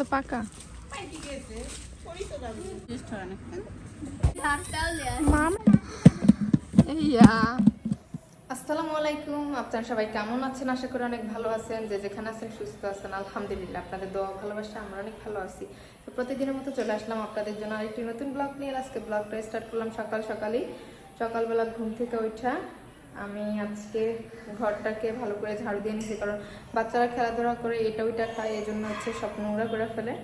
তো পাকা। আসসালামু আলাইকুম আপনারা সবাই কেমন আছেন? আশা করি অনেক ভালো আছেন যে যেখানে আছেন সুস্থ আছেন আলহামদুলিল্লাহ আপনাদের দোয়া ভালোবাসা আমরা অনেক ভালো আছি। তো প্রতিদিনের মতো চলে আসলাম আপনাদের জন্য আরেকটি নতুন ব্লগ নিয়ে। আজকে ব্লগটা স্টার্ট করলাম সকাল সকালেই। সকালবেলা ঘুম থেকে ওঠা আমি আজকে ঘরটাকে ভালো করে ঝাড়ু দিয়ে নিয়েছি, কারণ বাচ্চারা খেলাধুলা করে এটা ওইটা খায় এই জন্য হচ্ছে সব নোংরা করে ফেলে।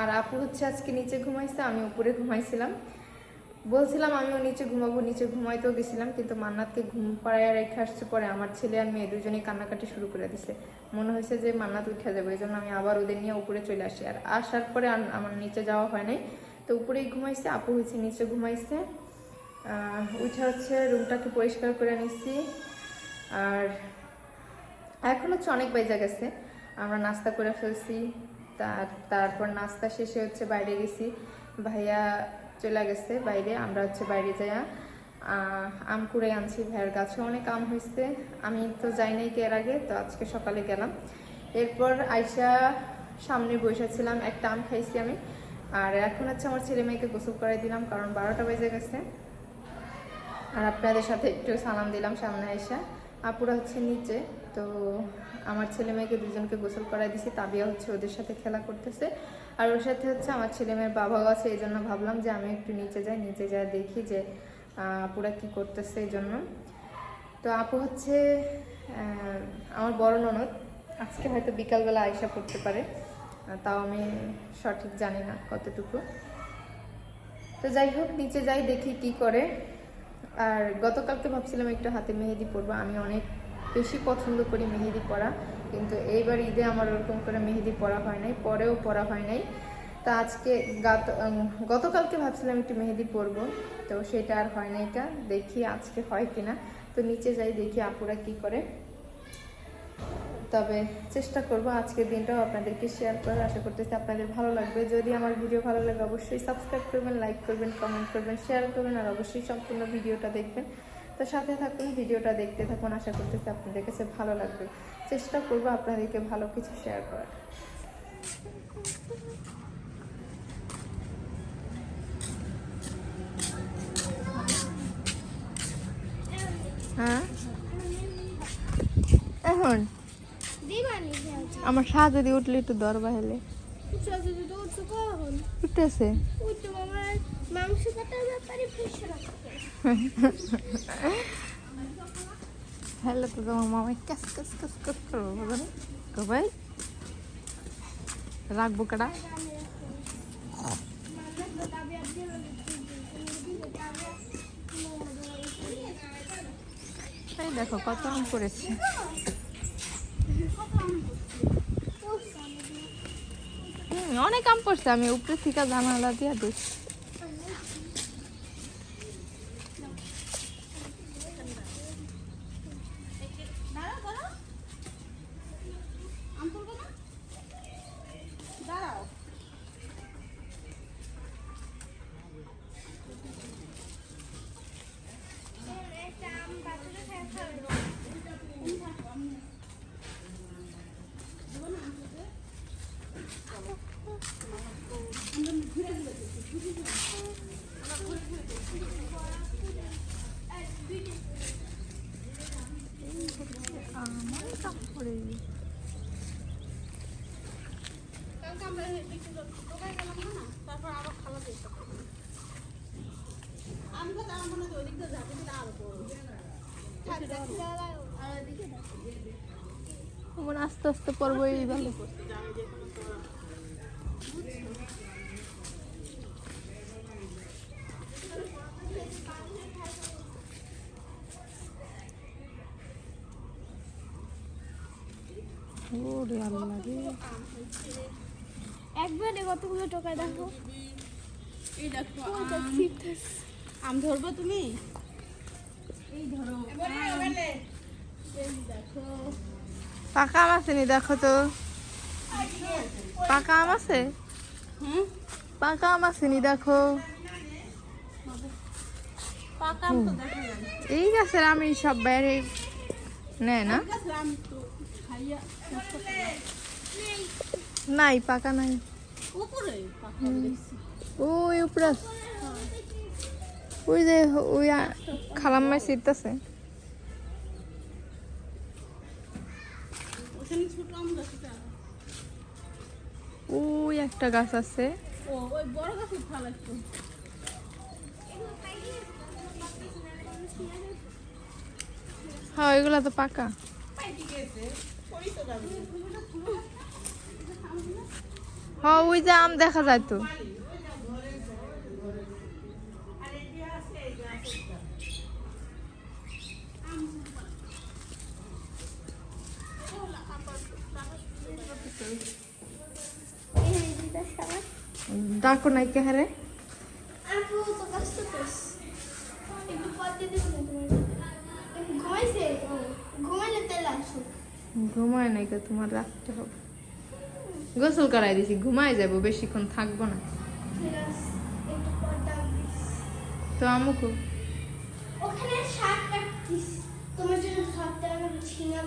আর আপু হচ্ছে আজকে নিচে ঘুমাইছে, আমি উপরে ঘুমাইছিলাম। বলছিলাম আমিও নিচে ঘুমাবো, নিচে ঘুমাইতেও গেছিলাম, কিন্তু মান্নাতকে ঘুম পাড়ায় রেখে আসছে পরে আমার ছেলে আর মেয়ে দুজনেই কান্নাকাটি শুরু করে দিছে। মনে হয়েছে যে মান্নাত উঠে যাবে এই জন্য আমি আবার ওদের নিয়ে উপরে চলে আসি। আর আসার পরে আমার নিচে যাওয়া হয় নাই, তো উপরেই ঘুমাইছে, আপু হয়েছে নিচে ঘুমাইছে। উঠে হচ্ছে রুমটাকে পরিষ্কার করে নিচ্ছি। আর এখন হচ্ছে অনেক বাইজা গেছে। আমরা নাস্তা করে ফেলছি। তার তারপর নাস্তা শেষে হচ্ছে বাইরে গেছি। ভাইয়া চলে গেছে বাইরে, আমরা হচ্ছে বাইরে যাইয়া আম কুড়ে আনছি। ভাইয়ের গাছে অনেক আম হয়েছে। আমি তো যাই নাই কি এর আগে, তো আজকে সকালে গেলাম। এরপর আইসা সামনে বসেছিলাম একটা আম খাইছি আমি। আর এখন হচ্ছে আমার ছেলে মেয়েকে গোসল করাই দিলাম, কারণ বারোটা বেজে গেছে। আর আপনাদের সাথে একটু সালাম দিলাম সামনে এসে। আপুরা হচ্ছে নিচে, তো আমার ছেলে মেয়েকে দুজনকে গোসল করাই দিছি, তাবিয়া হচ্ছে ওদের সাথে খেলা করতেছে। আর ওর সাথে হচ্ছে আমার ছেলে মেয়ের বাবাও আছে, এই জন্য ভাবলাম যে আমি একটু নিচে যাই নিচে যাই দেখি যে আপুরা কি করতেছে এই জন্য। তো আপু হচ্ছে আমার বড় ননদ, আজকে হয়তো বিকালবেলা আয়সা পড়তে পারে তাও আমি সঠিক জানি না কতটুকু। তো যাই হোক, নিচে যাই, দেখি কি করে। আর গতকালকে ভাবছিলাম একটু হাতে মেহেদি পরবো। আমি অনেক বেশি পছন্দ করি মেহেদি পরা, কিন্তু এইবার ঈদে আমার ওরকম করে মেহেদি পরা হয় নাই, পরেও পরা হয় নাই। তা আজকে গত গতকালকে ভাবছিলাম একটু মেহেদি পরবো, তো সেটা আর হয় না এটা, দেখি আজকে হয় কিনা। তো নিচে যাই, দেখি আপুরা কি করে। তবে চেষ্টা করব আজকের দিনটাও আপনাদেরকে শেয়ার করার। আশা করতেছি আপনাদের ভালো লাগবে। যদি আমার ভিডিও ভালো লাগে, অবশ্যই সাবস্ক্রাইব করবেন লাইক করবেন কমেন্ট করবেন শেয়ার করবেন আর অবশ্যই সম্পূর্ণ ভিডিওটা দেখবেন। তো সাথে থাকুন, ভিডিওটা দেখতে থাকুন। আশা করতেছি আপনাদের কাছে ভালো লাগবে। চেষ্টা করব আপনাদেরকে ভালো কিছু শেয়ার করার। হ্যাঁ? এখন? আমার সাজ যদি উঠলে একটু দরবা হেলে উঠতেছে। রাখতে হ্যালো তো তোমার মামাই কাস কাস কাস কাস করব না কবাই রাখব কাটা? দেখো কত আম করেছে অনেক আম পড়ছে আমি উপরে থেকে জানালা দিয়ে দেখছি আস্তে আস্তে পড়ব এই ভালো একবারে কতগুলো টাকা দেখো। এই দেখো আম। ধরবো তুমি? এই ধরো দেখো। পাকা আম আছে নি দেখো তো। পাকা আম আছে? পাকা আম আছে নি দেখো। এই গাছের আমি সব বাইরে নেয় না। আছে। নাই। পাকা নাই ওই উপরে ওই যে ওই আ- খালাম্মায় শীতছে ওখানে ছোট আম গাছটা ওই একটা গাছ আছে। হ্যাঁ ওইগুলা তো পাকা। হ্যাঁ ওই যে আম দেখা যায় তো। ডাকো নাই কে হারে? ঘুমায় নাই তোমার রাখতে হবে। গোসল করাই দিছি ঘুমায় যাব বেশিক্ষণ থাকব না। তো আমুকু। ওখানে শাক কাটতিস তোমার জন্য ধরতে আমার ছিঙা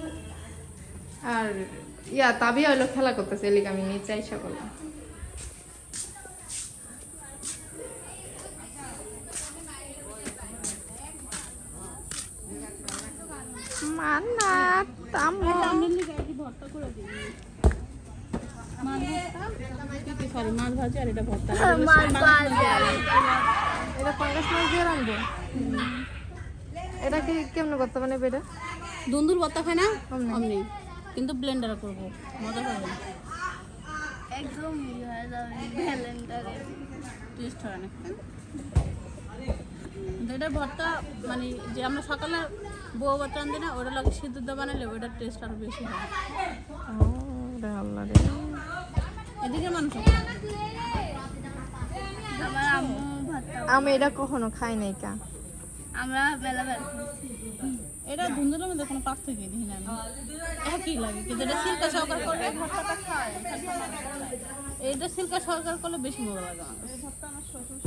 আর ইয়া তাবিয়া হইল খেলা করতেছে এলিক আমি নিচে আইসা করলাম মান্না তামো। আর ভর্তা করে দিই সরি মাছ ভাজি আর এটা ভর্তা এটা পাঙ্গাস মাছ দিয়ে রাখব এটা কি কেমন মানে দুন্দুল ভর্তা খায় না অমনি। কিন্তু ব্লেন্ডার করব। মজা একদম টেস্ট হয় না এটা ভর্তা মানে যে আমরা সকালে বউ বাচ্চা আনতে না ওটা লাগে। সিদ্ধ বানালে ওটার টেস্ট আরও বেশি হয় ও রে আল্লাহ রে এদিকে মানুষ আমি এটা কখনো খাই নাই কা। আমরা বেলা বেলা এটা ধুন্দুলের মধ্যে কোনো পার্থক্য দিই না একই লাগে কিন্তু এটা সিল্কা করলে এইটা সিল্কা সহকার করলে বেশি মজা লাগে আমার। শ্বশুর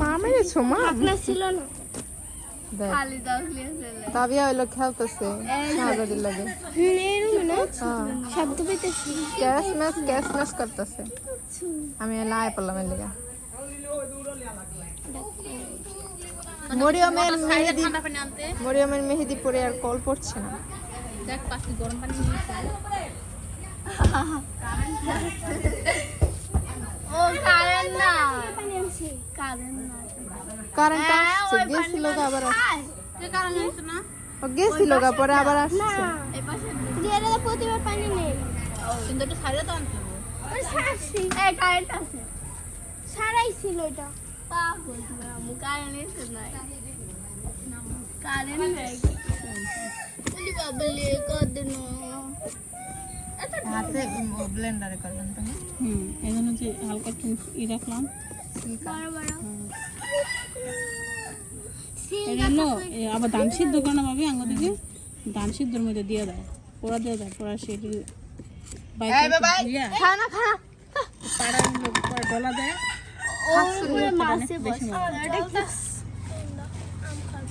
মা মেরেছো মা? আপনার ছিল না। দেখ। খালি দাও হইল খেলতেছে শাহজাদির লাগে। এরকম না শব্দ পেতেছি। ক্যাশ ম্যাচ ক্যাশ ম্যাচ করতেছে। আমি লাই পড়লাম এর লেগে মরিয়মের মেহেদি মরিয়মের মেহেদি পরে আর কল পড়ছে না। দেখ পাখি গরম পানি ও কারেন্ট না। কারেন্ট না কারেন্ট হ্যাঁ, আসছে। গেছিল আবার ও পরে আবার আসছে। এই পাশে গেলে প্রতিবার পানি নেই। কিন্তু একটু সাইডে তো আনতে হবে। ওই সারছি এই কারেন্ট আছে সারাই ছিল এটা। পাগল তুমি কারেন্ট এসে নাই। কারেন্ট নাই। বলি বাবলে কদিন? হাতে ব্লেন্ডারে করবেন তুমি হুম এই জন্য যে হালকা একটু ই রাখলাম। আবার ধান সিদ্ধ করে না ভাবি আঙ্গ ধান সিদ্ধর মধ্যে দিয়ে দাও পোড়া দিয়ে দাও পোড়া সেটি ডলা দেয়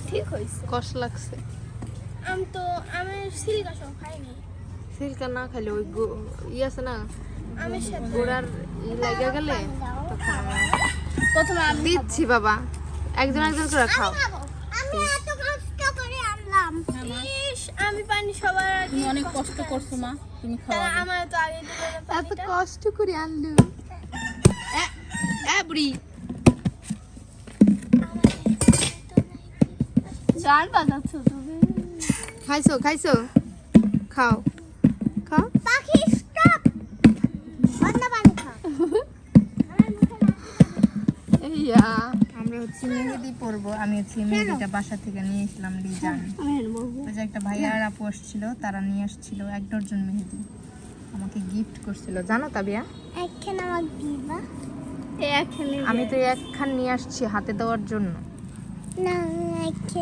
ঠিক হয়েছে কষ্ট লাগছে আম তো আমি সিল্কা সব খাইনি। সিল্কা না খাইলে ওই গো- ই আছে না গোড়ার লাগা গেলে প্রথমে আমি দিচ্ছি বাবা। একজন একজন করে খাও। আমি এত কষ্ট করে আনলাম। আমি পানি সবার আগে অনেক কষ্ট করছ। মা। তুমি খাওয়া আমার তো আগে এত কষ্ট করে আনলু। এ বুড়ি। গান বাজাচ্ছ তুমি। খাইছো খাইছো? খাও। খাও পাখি স্টপ অন্য পানি খাও এইয়া। আমরা হচ্ছে মেহেদি পরবো আমি হচ্ছে মেহেদিটা বাসা থেকে নিয়ে এসলাম ডিজাইন আমি ওই যে একটা ভাইয়া আর আপু আসছিল তারা নিয়ে আসছিল এক ডজন মেহেদি। আমাকে গিফট করছিল। জানো তাবিয়া? একখানে আমার দিবা? একখানে আমি তো একখান নিয়ে আসছি হাতে দেওয়ার জন্য।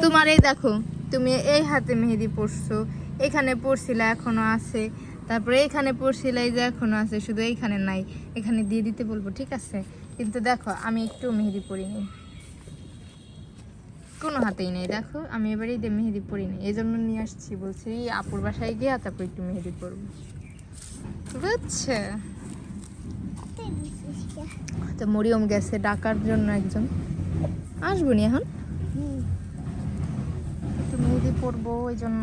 তোমার এই দেখো তুমি এই হাতে মেহেদি পরছো এখানে পরছিলে এখনও আছে। তারপরে এখানে পড়ছিল এই যে এখনও আছে শুধু এইখানে নাই এখানে দিয়ে দিতে বলব ঠিক আছে? কিন্তু দেখো আমি একটু মেহেদি পরিনি কোনো হাতেই নেই দেখো আমি এবারে ঈদে মেহেদি পরিনি এই জন্য নিয়ে আসছি বলছি আপুর বাসায় গিয়ে তারপর একটু মেহেদি পরবো। বুঝছে? তো মরিয়ম গেছে ডাকার জন্য একজন। আসব নি এখন? একটু মেহেদি পরবো ওই জন্য।